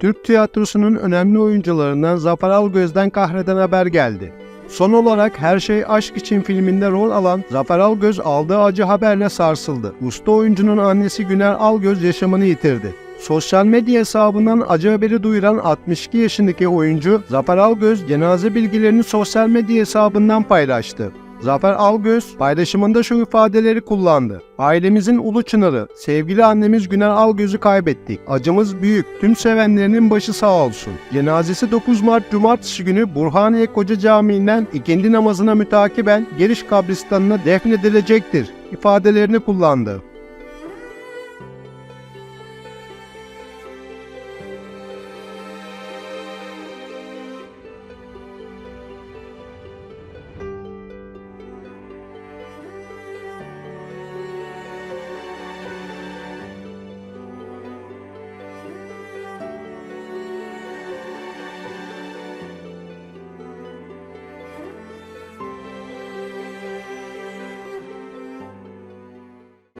Türk tiyatrosunun önemli oyuncularından Zafer Algöz'den kahreden haber geldi. Son olarak Her Şey Aşk için filminde rol alan Zafer Algöz aldığı acı haberle sarsıldı. Usta oyuncunun annesi Güner Algöz yaşamını yitirdi. Sosyal medya hesabından acı haberi duyuran 62 yaşındaki oyuncu Zafer Algöz cenaze bilgilerini sosyal medya hesabından paylaştı. Zafer Algöz paylaşımında şu ifadeleri kullandı. Ailemizin ulu çınarı, sevgili annemiz Güner Algöz'ü kaybettik. Acımız büyük. Tüm sevenlerinin başı sağ olsun. Cenazesi 9 Mart Cumartesi günü Burhaniye Koca Camii'nden ikindi namazına mütakiben Geriş kabristanına defnedilecektir ifadelerini kullandı.